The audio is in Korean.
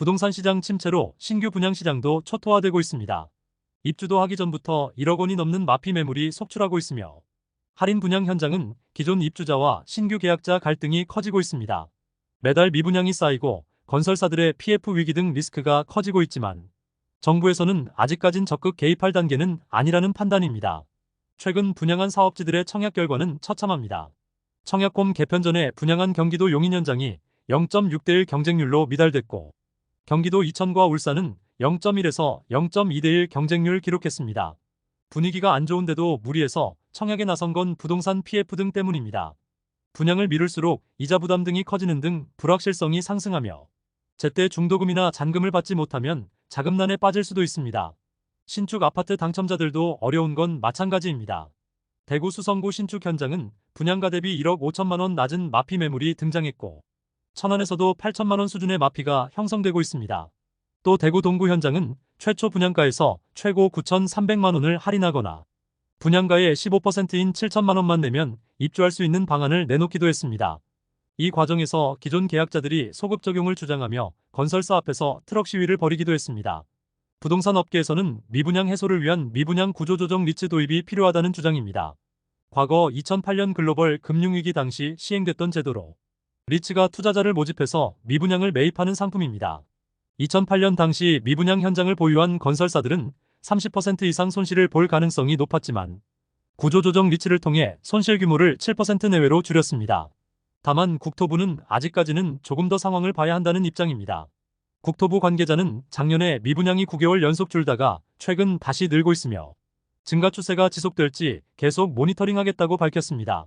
부동산 시장 침체로 신규 분양 시장도 초토화되고 있습니다. 입주도 하기 전부터 1억 원이 넘는 마피 매물이 속출하고 있으며 할인 분양 현장은 기존 입주자와 신규 계약자 갈등이 커지고 있습니다. 매달 미분양이 쌓이고 건설사들의 PF 위기 등 리스크가 커지고 있지만 정부에서는 아직까진 적극 개입할 단계는 아니라는 판단입니다. 최근 분양한 사업지들의 청약 결과는 처참합니다. 청약홈 개편 전에 분양한 경기도 용인 현장이 0.6대1 경쟁률로 미달됐고 경기도 이천과 울산은 0.1에서 0.2대1 경쟁률 기록했습니다. 분위기가 안 좋은데도 무리해서 청약에 나선 건 부동산 PF 등 때문입니다. 분양을 미룰수록 이자 부담 등이 커지는 등 불확실성이 상승하며 제때 중도금이나 잔금을 받지 못하면 자금난에 빠질 수도 있습니다. 신축 아파트 당첨자들도 어려운 건 마찬가지입니다. 대구 수성구 신축 현장은 분양가 대비 1억 5천만 원 낮은 마피 매물이 등장했고 천안에서도 8천만 원 수준의 마피가 형성되고 있습니다. 또 대구 동구 현장은 최초 분양가에서 최고 9,300만 원을 할인하거나 분양가의 15%인 7천만 원만 내면 입주할 수 있는 방안을 내놓기도 했습니다. 이 과정에서 기존 계약자들이 소급 적용을 주장하며 건설사 앞에서 트럭 시위를 벌이기도 했습니다. 부동산 업계에서는 미분양 해소를 위한 미분양 구조조정 리츠 도입이 필요하다는 주장입니다. 과거 2008년 글로벌 금융위기 당시 시행됐던 제도로 리츠가 투자자를 모집해서 미분양을 매입하는 상품입니다. 2008년 당시 미분양 현장을 보유한 건설사들은 30% 이상 손실을 볼 가능성이 높았지만 구조조정 리츠를 통해 손실 규모를 7% 내외로 줄였습니다. 다만 국토부는 아직까지는 조금 더 상황을 봐야 한다는 입장입니다. 국토부 관계자는 작년에 미분양이 9개월 연속 줄다가 최근 다시 늘고 있으며 증가 추세가 지속될지 계속 모니터링하겠다고 밝혔습니다.